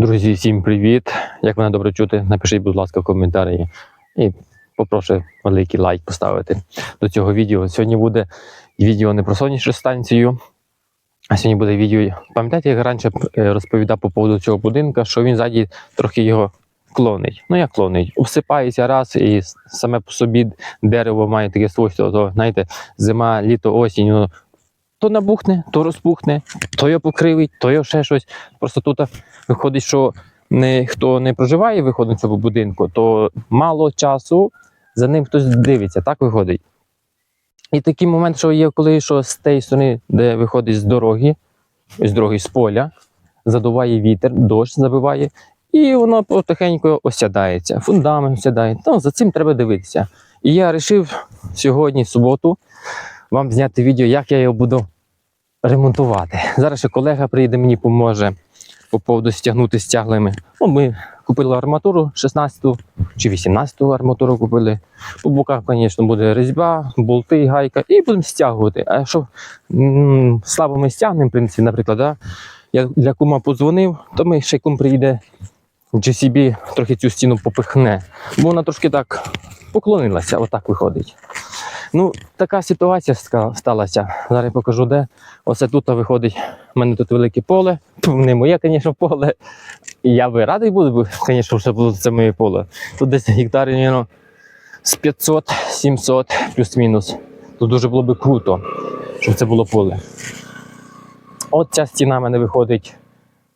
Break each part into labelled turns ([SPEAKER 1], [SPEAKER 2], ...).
[SPEAKER 1] Друзі, всім привіт! Як мене добре чути, напишіть, будь ласка, в коментарі і попрошу великий лайк поставити до цього відео. Сьогодні буде відео не про сонячну станцію, а сьогодні буде відео. Пам'ятаєте, як раніше е, розповідав по поводу цього будинку, що він ззаді трохи його клонить. Ну як клонить? Усипається раз, і саме по собі дерево має таке свойство, то знаєте, зима, літо, осінь. То набухне, то розпухне, то його покривить, то його ще щось. Просто тут виходить, що не, хто не проживає виходить в цьому будинку, то мало часу за ним хтось дивиться, так виходить. І такий момент, що є, коли що з тієї сторони, де виходить з дороги, з дороги з поля, задуває вітер, дощ забиває, і воно потихеньку осядається, фундамент осядає. Ну, за цим треба дивитися. І я вирішив сьогодні, суботу, вам зняти відео, як я його буду ремонтувати. Зараз ще колега прийде, мені поможе по поводу стягнути стяглами. Ну, ми купили арматуру 16 чи 18 арматуру купили. По боках, звісно, буде різьба, болти, гайка, і будемо стягувати. А якщо слабо ми стягнемо, в принципі, наприклад, да, я для кума подзвонив, то ми ще кум приїде. GCB трохи цю стіну попихне, бо вона трошки так поклонилася, отак виходить. Ну, така ситуація сталася. Зараз покажу, де. Оце тут виходить. У мене тут велике поле. Не моє, звісно, поле. Я би радий буду, звісно, що було це моє поле. Тут десь гектарів, мабуть, з 500-700 плюс-мінус. Тут дуже було б круто, щоб це було поле. От ця стіна в мене виходить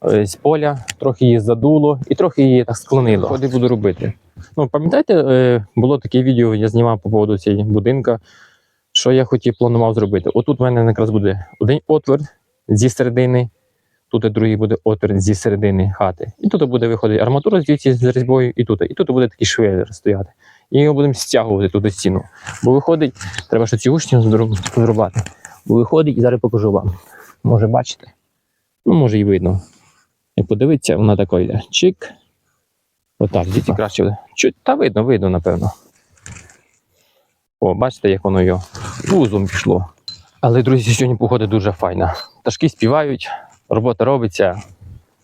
[SPEAKER 1] з поля, трохи її задуло і трохи її так склонило. Ходи буду робити. Ну, пам'ятаєте, е, було таке відео, я знімав по поводу цієї будинка, що я хотів планував зробити. Отут в мене якраз буде один отвір зі середини, тут другий буде отвір зі середини хати. І тут буде виходити арматура звідси з різьбою, і тут. І тут буде такий швелер стояти. І його будемо стягувати туди стіну. Бо виходить, треба ще цю стіну зрубати. Бо виходить, і зараз покажу вам. Може, бачите? Ну, може і видно. Як подивитися, вона така йде. Чик. Отак, діти краще. Чуть, та видно, видно, напевно. О, бачите, як воно його вузом пішло. Але, друзі, сьогодні погода дуже файна. Пташки співають, робота робиться,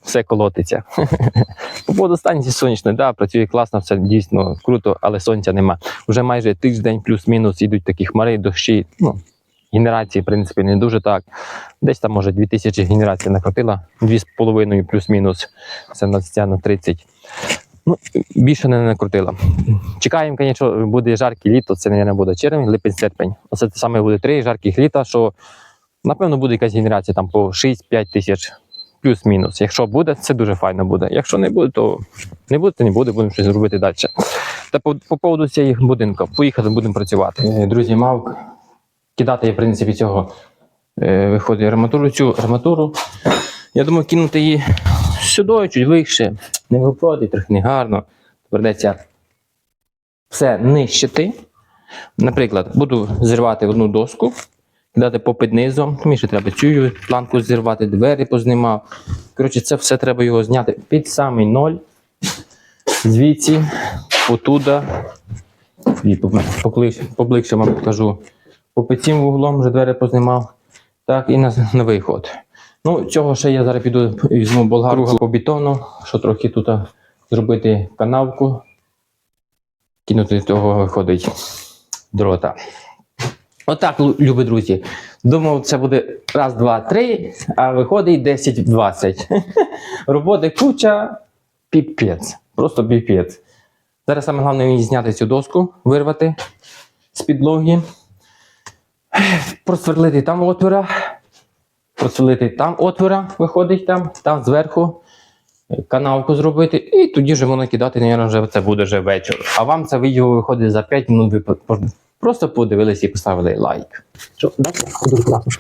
[SPEAKER 1] все колотиться. По поводу станції сонячної, да, працює класно, все дійсно круто, але сонця нема. Вже майже тиждень плюс-мінус йдуть такі хмари, дощі. Ну, генерації, в принципі, не дуже так. Десь там, може, 2000 генерацій накрутила, 2,5 плюс-мінус. Це на стяну 30. Ну, більше не накрутила. Чекаємо, звісно, буде жарке літо, це не буде червень, липень, серпень. Оце те саме буде три жарких літа, що напевно буде якась генерація там по 6-5 тисяч плюс-мінус. Якщо буде, це дуже файно буде. Якщо не буде, то не буде, то не буде, будемо щось робити далі. Та по, по поводу цієї будинку, поїхати будемо працювати. Е, Друзі, мав кидати, в принципі, цього е, виходить арматуру, цю арматуру. Я думаю, кинути її сюди, чуть вище. Не виходить, трохи не гарно. Придеться все нищити. Наприклад, буду зірвати одну доску, кидати попід низом. Мені ще треба цю планку зірвати, двері познімав. Коротше, це все треба його зняти під самий ноль. Звідси, отуда. І поближче вам покажу. По під цим вуглом вже двері познімав. Так, і на, на виход. Ну, цього ще я зараз піду візьму болгарку по бетону, що трохи тут зробити канавку. Кинути того виходить дрота. Отак, любі друзі. Думав, це буде раз, два, три, а виходить 10-20. Роботи куча, піпець. Просто піпець. Зараз саме головне мені зняти цю доску, вирвати з підлоги, просверлити там отвора, просверлити там отвора, виходить там, там зверху е, канавку зробити, і тоді вже воно кидати, наверное, вже це буде вже вечір. А вам це відео виходить за 5 минут. Ви просто подивилися і поставили лайк.
[SPEAKER 2] Що, дати? Це дуже класно.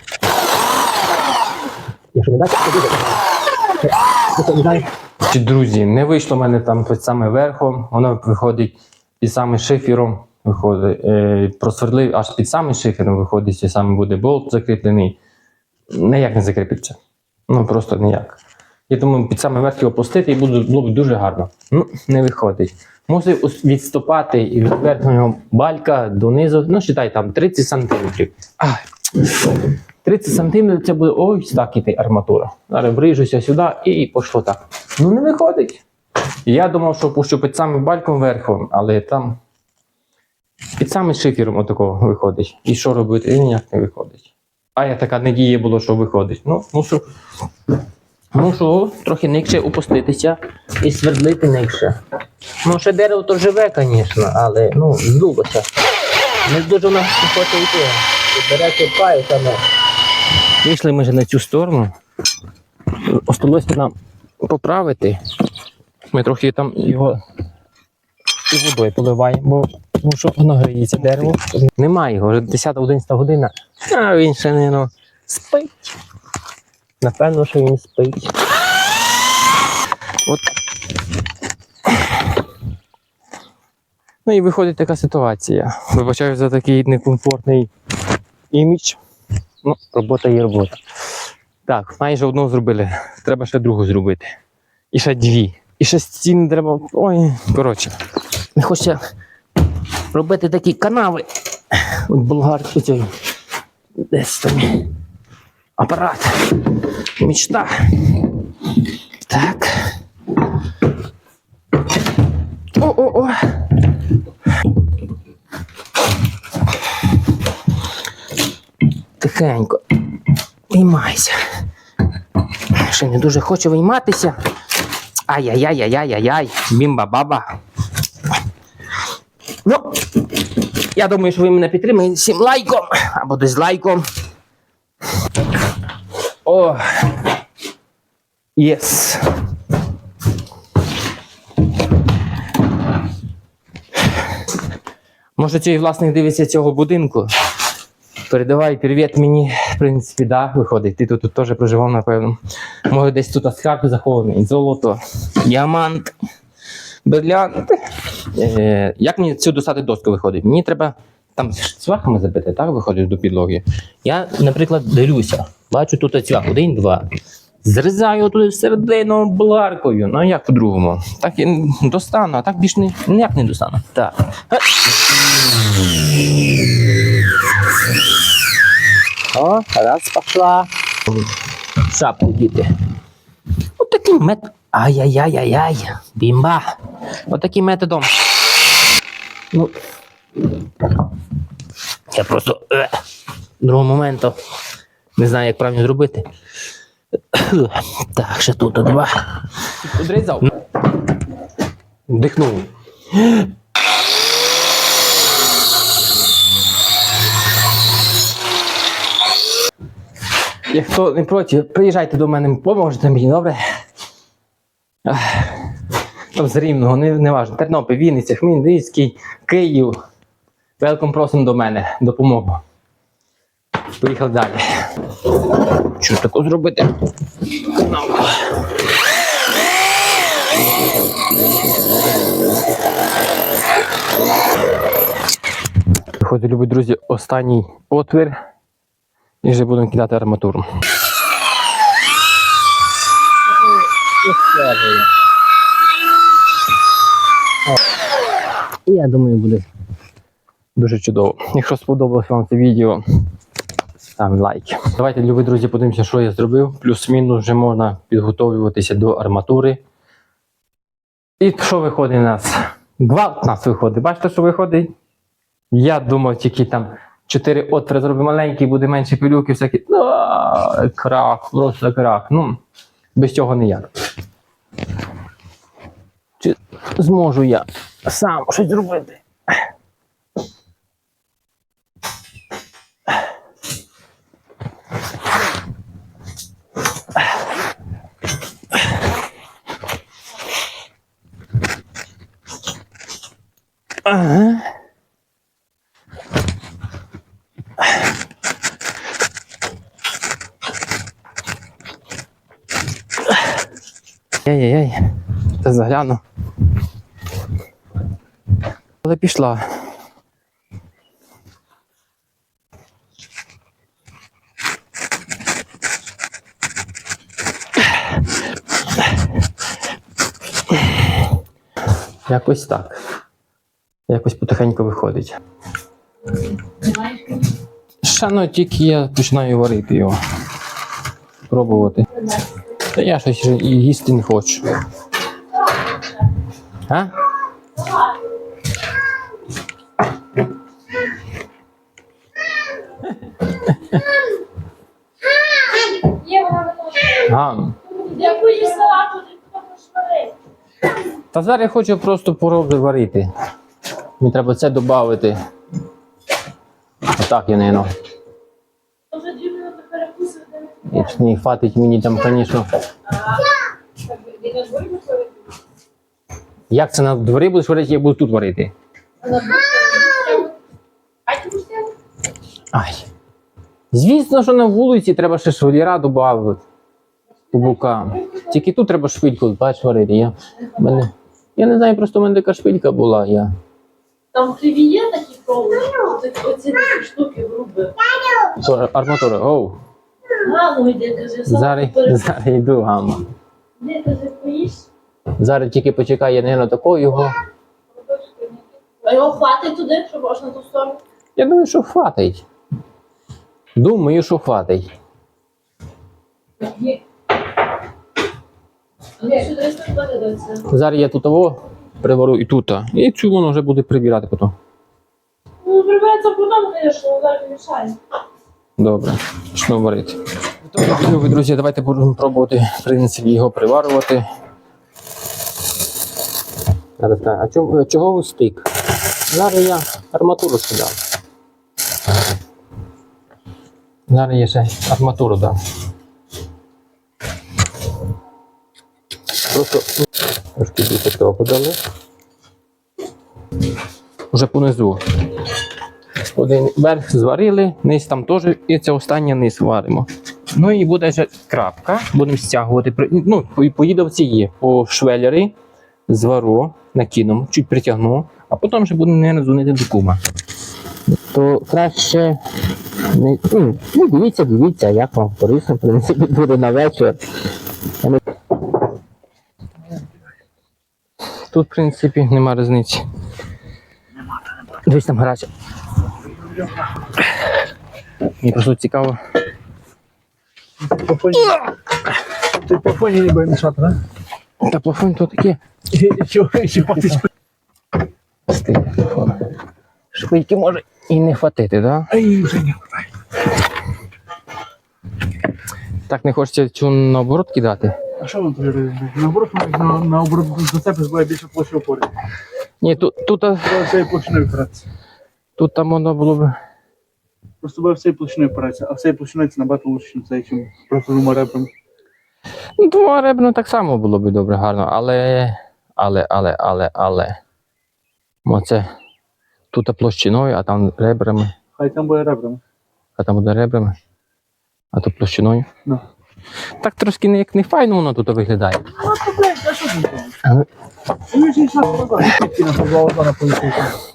[SPEAKER 2] Якщо не дати, то дуже класно.
[SPEAKER 1] Друзі, не вийшло в мене там під саме верхом, воно виходить під самим шифером. Виходить, е, просверлив аж під самим шифером виходить, і саме буде болт закріплений. Ніяк не закріпиться. Ну просто ніяк. Я думаю, під самий верх його пустити і було б дуже гарно. Ну, не виходить. Мусив відступати і від верхнього балька донизу, ну, считай, там 30 сантиметрів. Ай, 30 см це буде ось так іти арматура. Зараз вріжуся сюди і пішло так. Ну не виходить. Я думав, що пущу під самим бальком верхом, але там під самим шифером отакого виходить. І що робити? І ніяк не виходить. А я така надія було, що виходить. Ну, мушу, мушу трохи нижче опуститися і свердлити нижче. Ну, ще дерево то живе, звісно, але ну, здулося. Не дуже воно не хоче йти. Береться пає саме. Вийшли ми вже на цю сторону. Осталося нам поправити. Ми трохи там його і водою поливаємо, тому що воно гріється дерево. Немає його, вже 10-11 година, а він ще не ну, спить. Напевно, що він спить. От. Ну і виходить така ситуація. Вибачаю за такий некомфортний імідж. Ну, робота є робота. Так, майже одну зробили. Треба ще другу зробити. І ще дві. І ще стіни треба. Ой, коротше. Не хочеться робити такі канави. От болгар цей. Десь там. Апарат. Мічта. Так. О-о-о. Тихенько. Виймайся. Ще не дуже хочу вийматися. Ай-яй-яй-яй-яй-яй. Бімба-баба. Ну, я думаю, що ви мене підтримаєте всім лайком або дизлайком. О. Єс. Може, цей власник дивиться цього будинку. Передавай привіт мені. В принципі, да, виходить. Ти тут, тут теж проживав, напевно. Може, десь тут скарб захований, золото, діамант, брилянт. Е, як мені цю достати доску виходить? Мені треба там цвяхами забити, так виходить до підлоги. Я, наприклад, дивлюся. Бачу тут цвях, один, два. Зрізаю туди всередину бларкою. Ну як по-другому? Так і достану, а так більш не, ніяк не достану. Так. О, раз пошла. Шапку діти. От таким методом. Ай-яй-яй-яй-яй. Бімба. От методом. Ну. Я просто е, другого моменту не знаю, як правильно зробити. Так, ще тут два. Одрізав. Вдихнув. Якщо не проти, приїжджайте до мене, поможете мені, добре? Там з Рівного, не, не важно. Тернопіль, Вінниця, Хмельницький, Київ. Велком просимо до мене, допомогу. Поїхали далі. Що ж таке зробити? Виходить, любі друзі, останній отвір. І вже будемо кидати арматуру. І я думаю, буде дуже чудово. Якщо сподобалось вам це відео, ставимо лайк. Давайте, любі друзі, подивимося, що я зробив. Плюс-мінус вже можна підготовлюватися до арматури. І що виходить у нас? Гвалт у нас виходить. Бачите, що виходить? Я думав, тільки там 4 отвори зробимо маленький, буде менше пилюки, всякі. Крах, просто крах. Ну, без цього ніяк. Чи зможу я сам щось зробити? Ага. Яй-яй-яй, та загляну. Але пішла. Якось так. Якось потихеньку виходить. Ще ну тільки я починаю варити його. Пробувати. Та я щось їсти не хочу. А? Та зараз я хочу просто пороби варити. Мені треба це додати. Отак я не не хватить мені там, звісно. Як це на дворі будеш варити, я буду тут варити. Ай. Звісно, що на вулиці треба ще швеліра додати. По бокам. Тільки тут треба швидко, бач, варити. Я, мене, я не знаю, просто в мене така швидка була. Я.
[SPEAKER 3] Там хліві є такі крові, оці оці такі штуки груби.
[SPEAKER 1] Що, арматура, оу.
[SPEAKER 3] Гану йде, каже,
[SPEAKER 1] Зараз,
[SPEAKER 3] салату
[SPEAKER 1] зараз йду, гама.
[SPEAKER 3] Де, каже, поїш?
[SPEAKER 1] Зараз тільки почекай, я, не такого його.
[SPEAKER 3] А його хватить туди, щоб можна на ту сторону?
[SPEAKER 1] Я думаю, що хватить. Думаю, що хватить.
[SPEAKER 3] Ні, сюди не передається.
[SPEAKER 1] Зараз я тут того привару і тут. І цю воно вже буде прибирати потім.
[SPEAKER 3] Ну, прибирається потім, звісно, зараз мішає.
[SPEAKER 1] Добре, почну варити. Любі друзі, давайте будемо пробувати в принципі, його приварювати. А чого, чого стик? Зараз я арматуру скидав. Зараз я ще арматуру дам. Просто трошки більше того подали. Уже понизу. Один верх зварили, низ там теж, і це останнє низ варимо. Ну і буде вже крапка. Будемо стягувати. Ну, в ці є по швеллери, звару, накину, чуть притягну, а потім вже будемо не дзвонити до кума. То краще. Не, ну, ну, дивіться, дивіться, як вам корисно, принципі, буде на вечір. Я не- Тут, в принципі, нема різниці. Дивись там гаряче. Мені просто цікаво.
[SPEAKER 2] Ти по фоні не буде мішати, да?
[SPEAKER 1] Та плафон то таке. Стиль плафон. Швидкі може і не хватити, да?
[SPEAKER 2] Ай, вже не.
[SPEAKER 1] Так не хочеться цю наоборот кидати.
[SPEAKER 2] А що вам тут робити? Наоборот, на, наоборот, зацепиш буде більше площі опори.
[SPEAKER 1] Ні, тут, тут,
[SPEAKER 2] Треба всією площиною впиратися.
[SPEAKER 1] тут там воно було б.
[SPEAKER 2] Просто буде всією площиною впиратися, а всією площиною це набагато лучше, ніж це, чим просто двома ребрами.
[SPEAKER 1] Ну, двома ребно так само було б добре, гарно, але. Але, але, але, але. Оце тут площиною, а там ребрами,
[SPEAKER 2] Хай там буде ребрами.
[SPEAKER 1] а там буде ребрами, а тут площиною.
[SPEAKER 2] Ну.
[SPEAKER 1] Так трошки не, як не файно воно тут виглядає.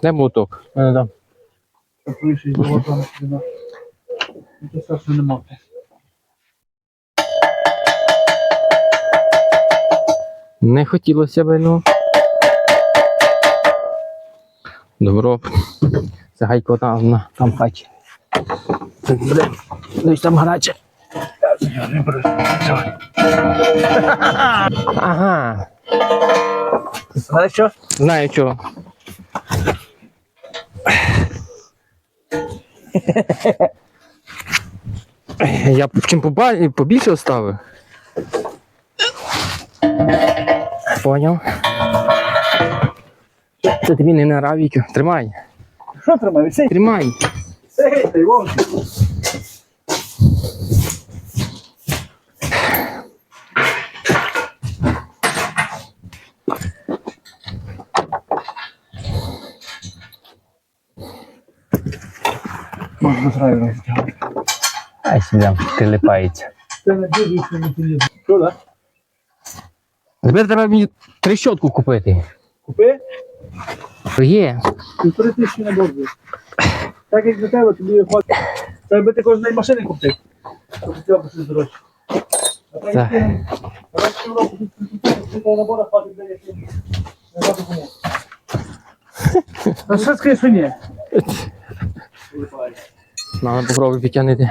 [SPEAKER 1] Де молоток? Не хотілося б, ну. Добро. Це гайко там, на, там хаті. Десь там гаряче. Ага.
[SPEAKER 2] Знаєш що?
[SPEAKER 1] Знаю чого. Я чим поба- побільше оставив. Поняв. Це тобі не на равіки. Тримай.
[SPEAKER 2] Що тримає? Сей,
[SPEAKER 1] Тримай.
[SPEAKER 2] сей, сей, вовчик. Зразу розтягнути.
[SPEAKER 1] Ай сюди, прилипається.
[SPEAKER 2] Це не піде. Що, да?
[SPEAKER 1] Тепер треба мені трещотку купити.
[SPEAKER 2] Купи?
[SPEAKER 1] Є.
[SPEAKER 2] Півтори тисячі на борзу. Так як для тебе, тобі хватить. Це би ти кожної машини купив. Щоб хотів би дорожче. А так як ти раз півроку хватить, не за. Та що скажи, що ні?
[SPEAKER 1] На, попробуй підтягнути.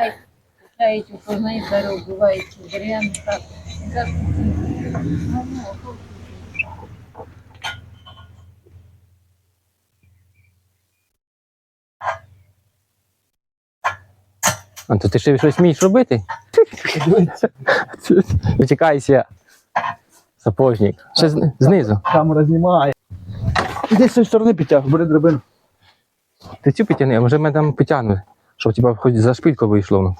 [SPEAKER 4] Купляють у кожної беру, бувають буряни, так.
[SPEAKER 1] А то ти ще щось вмієш робити? Витікайся. Сапожник. Ще з- знизу.
[SPEAKER 2] Камера знімає. Іди з цієї сторони підтягуй, бери драбину.
[SPEAKER 1] Ти цю підтягни, а може ми там потягнути, щоб тебе хоч за шпильку вийшло. ну.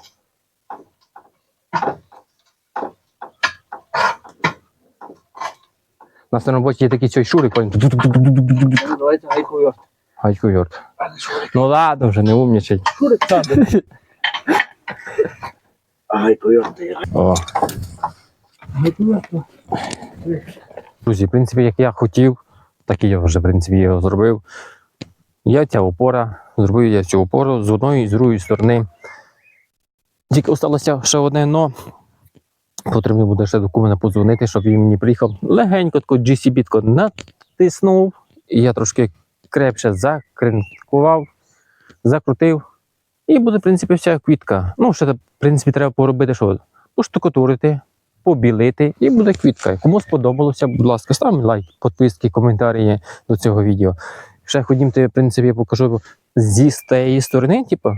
[SPEAKER 1] У нас на роботі є такий цей шурик,
[SPEAKER 2] Ну, Давайте
[SPEAKER 1] гайку йорт. Ну ладно, вже не умнічай.
[SPEAKER 2] Шурик сади. Гайкою.
[SPEAKER 1] О.
[SPEAKER 2] Гайкою.
[SPEAKER 1] Друзі, в принципі, як я хотів, так і я вже в принципі його зробив. Я ця опора, зробив я цю опору з одної і з другої сторони. Тільки залишилося ще одне но. Потрібно буде ще до кумена подзвонити, щоб він мені приїхав. Легенько таку GCB тако натиснув, і я трошки крепше закринкував, закрутив. І буде, в принципі, вся квітка. Ну, ще, в принципі, треба поробити, що поштукатурити, побілити, і буде квітка. Кому сподобалося, будь ласка, став лайк, підписки, коментарі до цього відео. Ще ходімте, в принципі, я покажу зі з тієї сторони, типу,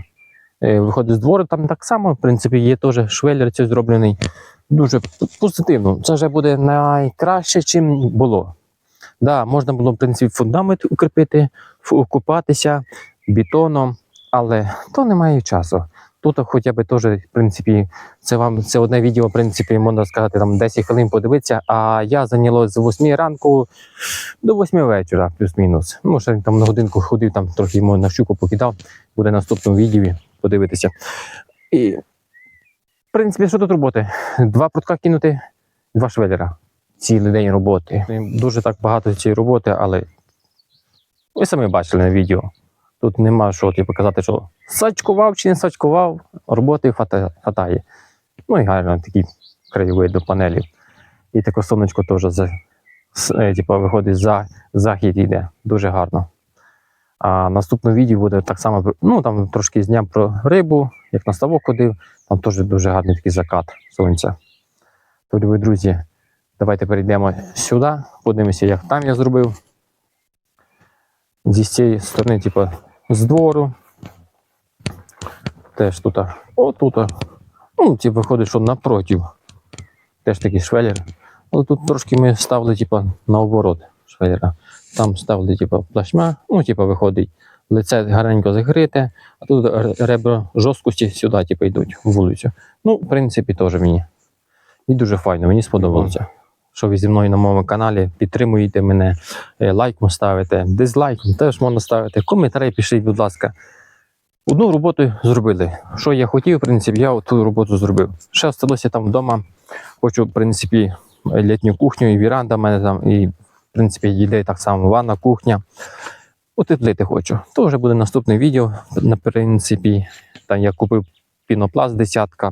[SPEAKER 1] е, виходить з двору, там так само, в принципі, є теж швеллер цей зроблений. Дуже позитивно. Це вже буде найкраще, чим було. Да, можна було, в принципі, фундамент укріпити, купатися бетоном, але то немає часу. Тут хоча б теж, в принципі, це вам це одне відео, в принципі, можна сказати, там 10 хвилин подивитися, а я зайняло з 8 ранку до 8 вечора, плюс-мінус. Ну, ще там на годинку ходив, там трохи йому на щуку покидав, буде наступному відео подивитися. І, в принципі, що тут роботи? Два прутка кинути, два швеллера. Цілий день роботи. Дуже так багато цієї роботи, але ви самі бачили на відео. Тут нема що типу, казати, що сачкував чи не сачкував, роботи хвата- хватає. Ну і гарно такий краєвид до панелів. І таке сонечко теж за, типу, виходить за захід йде. Дуже гарно. А наступне відео буде так само, ну там трошки зняв про рибу, як на ставок ходив, там теж дуже гарний такий закат сонця. То, любі друзі, давайте перейдемо сюди, подивимося, як там я зробив. Зі цієї сторони, типу, з двору. Теж тут. Отут. Ну, ті виходить, що напротив. Теж такий швеллер. Але тут трошки ми ставили, типу, наоборот швеллера. Там ставили, типу, плашмя, ну, типу, виходить. Лице гарненько закрите, а тут ребра жорсткості сюди, типу, йдуть в вулицю. Ну, в принципі, теж мені. І дуже файно, мені сподобалося. Що ви зі мною на моєму каналі підтримуєте мене, е, лайк ставите, дизлайк теж можна ставити. Коментарі пишіть, будь ласка. Одну роботу зробили. Що я хотів, в принципі, я ту роботу зробив. Ще залишилося там вдома. Хочу, в принципі, літню кухню і віранда в мене там, і, в принципі, їде так само ванна, кухня. Утеплити хочу. То вже буде наступне відео. На принципі, там я купив пінопласт десятка.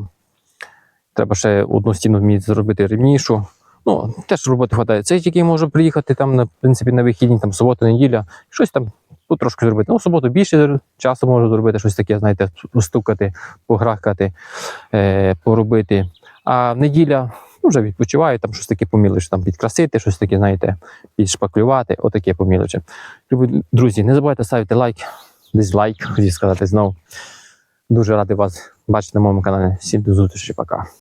[SPEAKER 1] Треба ще одну стіну вміти зробити рівнішу. Ну, теж роботи вистачає. Це тільки можу приїхати там, на, принципі, на вихідні, там субота, неділя, щось там ну, трошки зробити. Ну, в суботу більше часу можу зробити, щось таке, знаєте, постукати, пограхкати, е, поробити. А неділя ну, вже відпочиваю, там щось таке помілиш, там підкрасити, щось таке, знаєте, підшпаклювати, отаке помілочі. Любі друзі, не забувайте ставити лайк, дизлайк, хотів сказати знову. Дуже радий вас бачити на моєму каналі. Всім до зустрічі, пока.